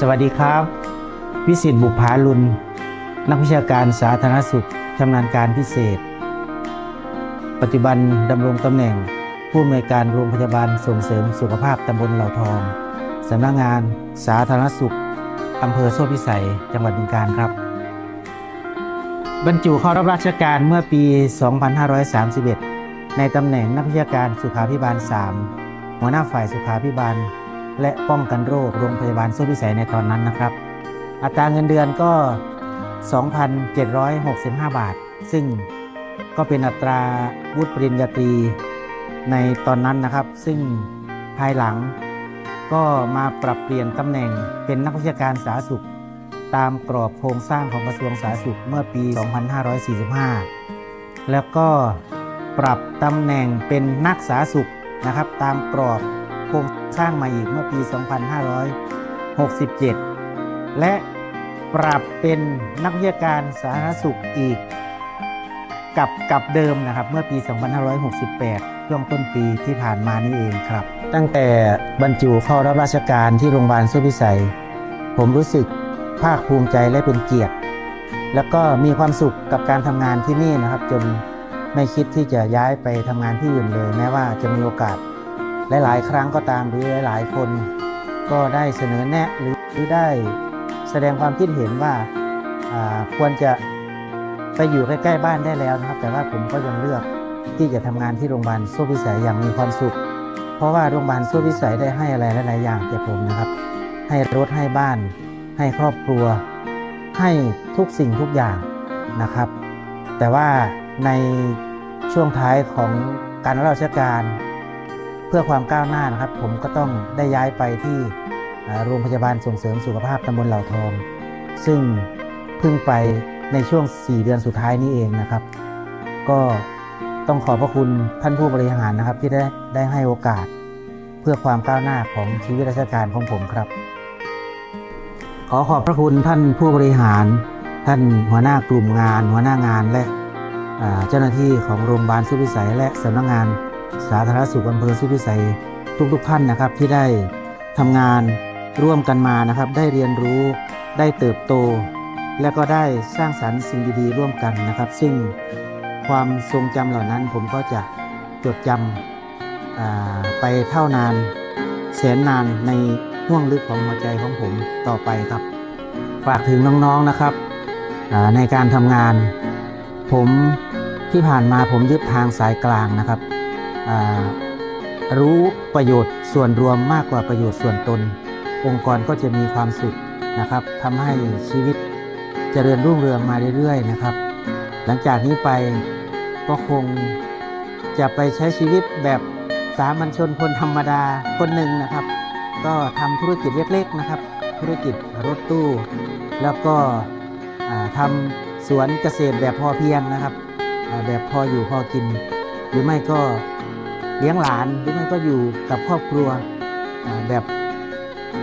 สวัสดีครับ วิสิตบุภาลุนนักวิชาการสาธารณสุขชำนาญการพิเศษ ปัจจุบันดำรงตำแหน่ง ผู้อำนวยการโรงพยาบาลส่งเสริมสุขภาพตำบลเหล่าทองสำนักงานสาธารณสุขอำเภอโซ่พิสัย จังหวัดบึงกาฬครับ บรรจุเข้ารับราชการเมื่อปี 2531 ในตำแหน่งนักวิชาการสุขาพิบาล 3 หัวหน้าฝ่ายสุขาพิบาล และป้องกันโรคโรงพยาบาลโซ่พิสัยในตอนนั้นนะครับ อัตราเงินเดือนก็ 2,765 บาท ซึ่งก็เป็นอัตราวุฒิปริญญาตรีในตอนนั้นนะครับ ซึ่งภายหลังก็มาปรับเปลี่ยนตำแหน่งเป็นนักวิชาการสาธารณสุข ตามกรอบโครงสร้างของกระทรวงสาธารณสุขเมื่อปี 2545 แล้วก็ปรับตำแหน่งเป็นนักสาธารณสุขนะครับ ตามกรอบ โครงสร้างมาอีกเมื่อปี 2567 และปรับเป็นนักวิชาการสาธารณสุขอีก กับกับเดิมนะครับเมื่อปี 2568 ช่วงต้นปีที่ผ่านมานี่เองครับ ตั้งแต่บรรจุเข้ารับราชการที่โรงพยาบาลสุพิสัย ผมรู้สึกภาคภูมิใจและเป็นเกียรติ แล้วก็มีความสุขกับการทำงานที่นี่นะครับ จนไม่คิดที่จะย้ายไปทำงานที่อื่นเลย แม้ว่าจะมีโอกาส หลายๆ ครั้งก็ตามหรือหลาย ๆ คนก็ได้เสนอแนะหรือได้แสดงความคิดเห็นว่าควรจะไปอยู่ใกล้ ๆ บ้านได้แล้วนะครับ แต่ว่าผมก็ยังเลือกที่จะทำงานที่โรงพยาบาลโซ่พิสัยอย่างมีความสุข เพราะว่าโรงพยาบาลโซ่พิสัยได้ให้อะไรหลายๆอย่างแก่ผมนะครับ ให้รถให้บ้าน ให้ครอบครัว ให้ทุกสิ่งทุกอย่างนะครับ แต่ว่าในช่วงท้ายของการรับราชการ เพื่อความก้าวหน้านะครับ ผมก็ต้องได้ย้ายไปที่โรงพยาบาลส่งเสริมสุขภาพตำบลเหล่าทอง ซึ่งเพิ่งไปในช่วง 4 เดือนสุดท้ายนี้เองนะครับ ก็ต้องขอบพระคุณท่านผู้บริหารนะครับที่ได้ได้ให้โอกาส เพื่อความก้าวหน้าของชีวิตราชการของผมครับ ขอขอบพระคุณท่านผู้บริหาร ท่านหัวหน้ากลุ่มงาน หัวหน้างานและเจ้าหน้าที่ของโรงพยาบาลสุพิสัยและสำนักงาน สาธารณสุขอำเภอสุพิสัยทุกๆท่านนะครับ ที่ได้ทำงานร่วมกันมานะครับ ได้เรียนรู้ได้เติบโต และก็ได้สร้างสรรค์สิ่งดีๆ ร่วมกันนะครับ ซึ่งความทรงจำเหล่านั้นผมก็จะจดจำไปเท่านานแสนนานในห่วงลึกของหัวใจของผมต่อไปครับ ฝากถึงน้องๆนะครับในการทำงาน ผมที่ผ่านมาผมยึดทางสายกลางนะครับ รู้ประโยชน์ส่วนรวมมากกว่าประโยชน์ส่วนตน องค์กรก็จะมีความสุขนะครับทำให้ชีวิตเจริญรุ่งเรืองมาเรื่อยๆนะครับ หลังจากนี้ไปก็คงจะไปใช้ชีวิตแบบสามัญชนคนธรรมดาคนหนึ่งนะครับ ก็ทำธุรกิจเล็กๆนะครับ ธุรกิจรถตู้ แล้วก็ทำสวนเกษตรแบบพอเพียงนะครับ แบบพออยู่พอกิน หรือไม่ก็ เลี้ยงหลานหรือไม่ก็อยู่กับครอบครัวแบบ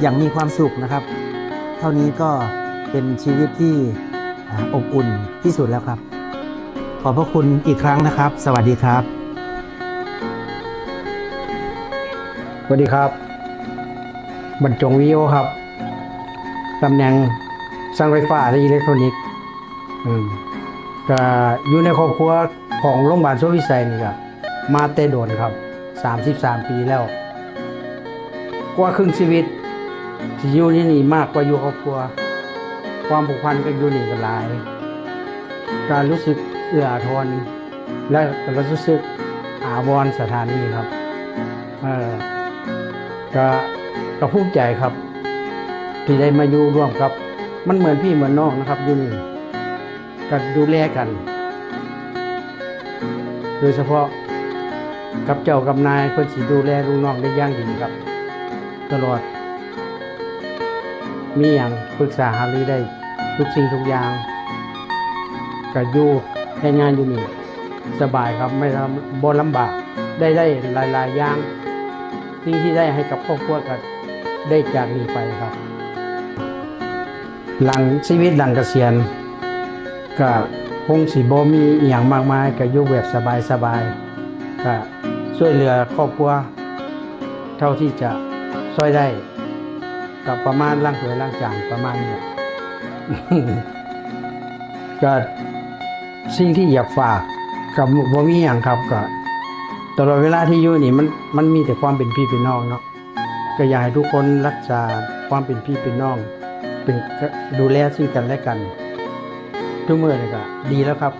อย่างมีความสุขนะครับ เท่านี้ก็เป็นชีวิตที่อบอุ่นที่สุดแล้วครับ ขอบพระคุณอีกครั้งนะครับ สวัสดีครับ สวัสดีครับ บรรจงวิโอครับตำแหน่งสร้างไฟฟ้าและอิเล็กทรอนิกส์อืมก็อยู่ในครอบครัวของโรงพยาบาลโซวิสัยนี่ครับ มาเตโดนครับ 33 ปีแล้ว กว่าครึ่งชีวิตที่อยู่ที่นี่มากกว่าอยู่ครอบครัว ความผูกพันกันอยู่นี่กันหลาย การรู้สึกเอื้ออาทรและกรู้สึกอาวรสถานีครับก็ก็ภูมิใจครับ ที่ได้มาอยู่ร่วมกับ มันเหมือนพี่เหมือนน้องนะครับอยู่นี่ก็ดูแลกัน โดยเฉพาะ กับเจ้ากับนายเพื่อนสีดูแลลูกน้องได้ย่างดีครับ ตลอด มีอย่างปรึกษาหารือได้ทุกสิ่งทุกอย่างก็อยู่ให้งานอยู่นี่สบายครับไม่ลำบนลำบากได้ได้หลายๆอย่างสิ่งที่ได้ให้กับครอบครัวก็ได้จากนี้ไปครับ หลังชีวิตหลังเกษียณก็คงสิบ่มีอย่างมากมายก็อยู่แบบสบายๆก็ ช่วยเหลือครอบครัว เท่าที่จะช่วยได้กับประมาณล่างสวยล่างจานประมาณนี้ก็สิ่งที่อยากฝากกับบ่มีอย่างครับก็ตลอดเวลาที่อยู่นี่มันมันมีแต่ความเป็นพี่เป็นน้องเนาะก็อยากให้ทุกคนรักษาความเป็นพี่เป็นน้อง เป็นดูแลซึ่งกันและกันทุกเมื่อนี่ก็ดีแล้วครับ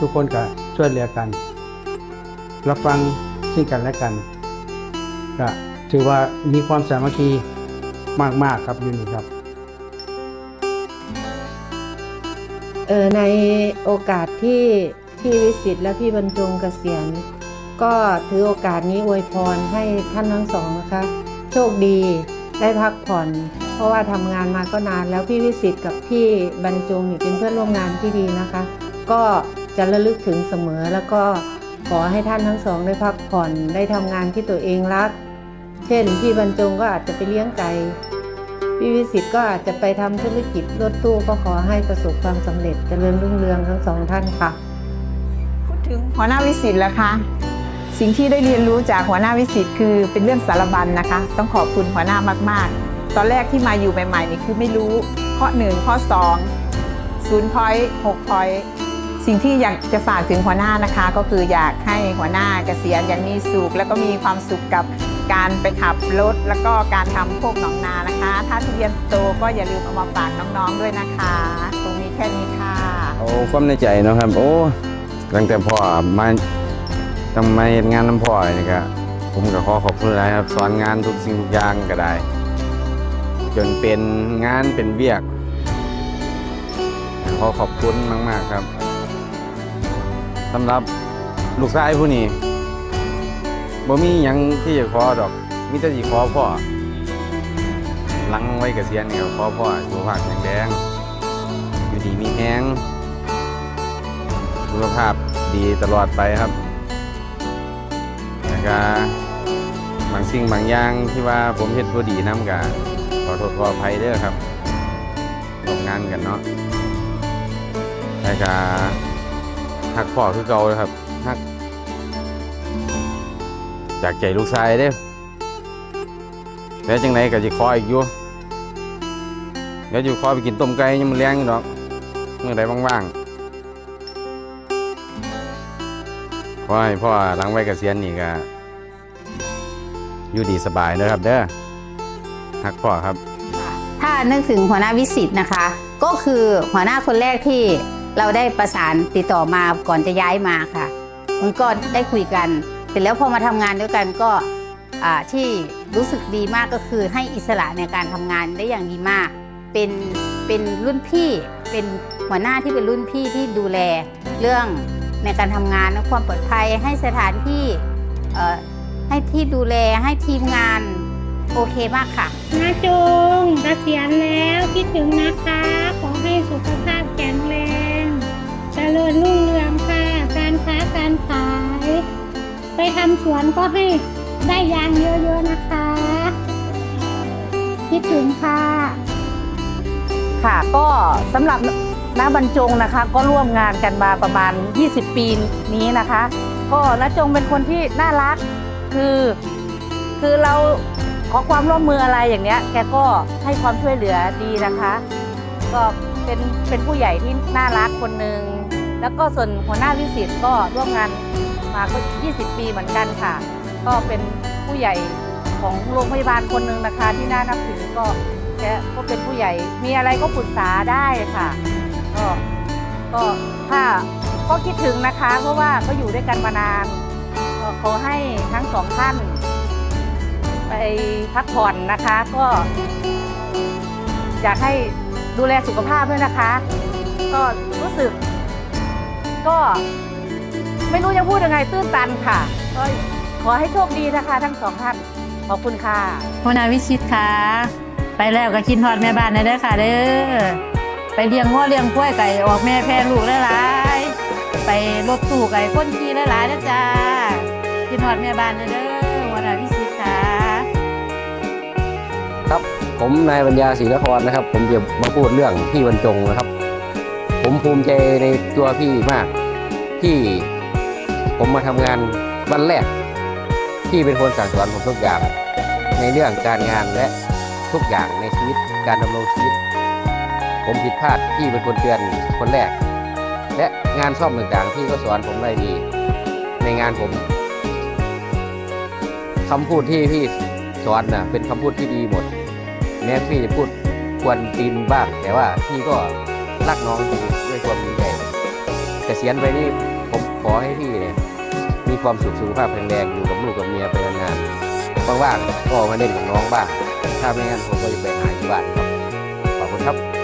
ทุกคนก็ช่วยเหลือกัน รับฟังซึ่งกันและกันก็ถือว่ามีความสามัคคีมาก ๆ ครับอยู่นี่ครับเออในโอกาสที่พี่วิสิตและพี่บรรจงเกษียณ ก็ถือโอกาสนี้อวยพรให้ท่านทั้งสองนะคะ โชคดีได้พักผ่อน เพราะว่าทำงานมาก็นานแล้วพี่วิสิตกับพี่บรรจงนี่เป็นเพื่อนร่วมงานที่ดีนะคะ ก็จะระลึกถึงเสมอแล้วก็ ขอให้ท่านทั้งสองได้พักผ่อนได้ทำงานที่ตัวเองรัก เช่น พี่บรรจงก็อาจจะไปเลี้ยงไก่พี่วิสิตก็อาจจะไปทำธุรกิจรถตู้ก็ขอให้ประสบความสำเร็จเจริญรุ่งเรืองทั้งสองท่านค่ะ พูดถึงหัวหน้าวิสิตแล้วคะสิ่งที่ได้เรียนรู้จากหัวหน้าวิสิตคือเป็นเรื่องสารบัญนะคะ ต้องขอบคุณหัวหน้ามากๆ ตอนแรกที่มาอยู่ใหม่ๆนี่คือไม่รู้ข้อหนึ่งข้อสองศูนย์พอยต์หกพอยต์ สิ่งที่อยากจะฝากถึงหัวหน้านะคะ ก็คืออยากให้หัวหน้าเกษียณอย่างมีสุขแล้วก็มีความสุขกับการไปขับรถแล้วก็การทำโคกหนองนานะคะ ถ้าทุเรียนโตก็อย่าลืมเอามาฝากน้องๆด้วยนะคะ ตรงนี้แค่นี้ค่ะโอ้ความในใจเนาะครับ โอ้ตั้งแต่พ่อมาต้องมางานน้ำพ่อนี่ก็ผมก็ขอขอบคุณหลายครับสอนงานทุกสิ่งทุกอย่างก็ได้ จนเป็นงานเป็นเวียกขอขอบคุณมาก ๆ ครับ สำหรับลูกชายผู้นี้บ่มีหยังที่จะขอดอกมีแต่สิขอพ่อหลังไว้เกษียณนี่ก็ขอพ่อสุขภาพแข็งแรงอยู่ดีมีแฮงสุขภาพดีตลอดไปครับแล้วก็บางสิ่งบางอย่างที่ว่าผมเฮ็ดบ่ดีนำกะขอโทษขออภัยเด้อครับร่วมงานกันเนาะแล้วก็ ฮักพ่อคือเก่าเลยครับฮักจากใจลูกชายเด้แล้วจังไดก็สิขออีกอยู่เดี๋ยวอยู่ขอไปกินต้มไก่ยังมื้อแลงอยู่ดอกมื้อใดว่างๆขอให้พ่อหลังไว้เกษียณนี่ก็อยู่ดีสบายนะครับ เด้อฮักพ่อครับ ถ้านึกถึงหัวหน้าวิสิตนะคะ ก็คือหัวหน้าคนแรกที่ เราได้ประสานติดต่อมาก่อนจะย้ายมาค่ะ มันก็ได้คุยกัน เสร็จแล้วพอมาทำงานด้วยกันก็ที่รู้สึกดีมากก็คือให้อิสระในการทำงานได้อย่างดีมาก เป็นเป็นรุ่นพี่ เป็นหัวหน้าที่เป็นรุ่นพี่ที่ดูแลเรื่องในการทำงานและความปลอดภัยให้สถานที่ให้ที่ดูแลให้ทีมงานโอเคมากค่ะนาจงเกษียณแล้วคิดถึงนะคะ ขอให้สุขภาพแข็งแรง เจริญรุ่งเรืองค่ะ การค้าการขาย ไปทำสวนก็ให้ได้ยางเยอะๆนะคะ คิดถึงค่ะ ค่ะก็สำหรับน้าบรรจงนะคะ ก็ร่วมงานกันมาประมาณ 20 ปีนี้นะคะ ก็น้าจงเป็นคนที่น่ารักคือคือเราขอความร่วมมืออะไรอย่างเนี้ย แกก็ให้ความช่วยเหลือดีนะคะ ก็เป็นเป็นผู้ใหญ่ที่น่ารักคนหนึ่ง แล้วก็ส่วนหัวหน้าวิสิตก็ร่วมงานมาก็ 20 ปีเหมือนกันค่ะ ก็เป็นผู้ใหญ่ของโรงพยาบาลคนหนึ่งนะคะที่น่านับถือก็แกก็เป็นผู้ใหญ่มีอะไรก็ปรึกษาได้ค่ะ ก็ก็ถ้าก็คิดถึงนะคะ เพราะว่าก็อยู่ด้วยกันมานานก็ขอให้ทั้งสองท่าน ไปพักผ่อนนะคะ ก็ อยากให้ดูแลสุขภาพด้วยนะคะ ก็รู้สึก ก็ไม่รู้จะพูดยังไงตื้นตันค่ะก็ขอให้โชคดีนะคะ ทั้งสองท่านขอบคุณค่ะหัวหน้าวิชิตค่ะ ไปแล้วก็คิดฮอดแม่บ้านนะเด้อค่ะเด้อไปเลี้ยงง้อเลี้ยงกล้วยไก่ออกแม่แพร่ลูกหลายๆไปรถตู้ไก่คนขี่หลายๆนะจ้าคิดฮอดแม่บ้านนะเด้อหัวหน้าวิชิตค่ะ ครับผมนายปัญญาศรีนครนะครับ ผมจะมาพูดเรื่องพี่บรรจงนะครับ ผมภูมิใจในตัวพี่มาก ที่ผมมาทำงานวันแรก พี่เป็นคนสั่งสอนผมทุกอย่าง ในเรื่องการงานและทุกอย่างในชีวิตการดำรงชีวิต ผมผิดพลาดพี่เป็นคนเตือนคนแรก และงานซ่อมต่างๆที่ก็สอนผมได้ดี ในงานผมคำพูดที่พี่สอนน่ะเป็นคำพูดที่ดีหมด แม้พี่จะพูดควนตีนบ้าง แต่ว่าพี่ก็ รักน้องดีด้วยความดีใจเกษียณไปนี่ผมขอให้พี่เนี่ยมีความสุขสุขภาพแข็งแรงอยู่กับลูกกับเมียไปนานๆว่างๆก็มาเล่นกับน้องบ้างถ้าไม่งั้นผมก็จะไปหาอยู่บ้านครับขอบคุณครับ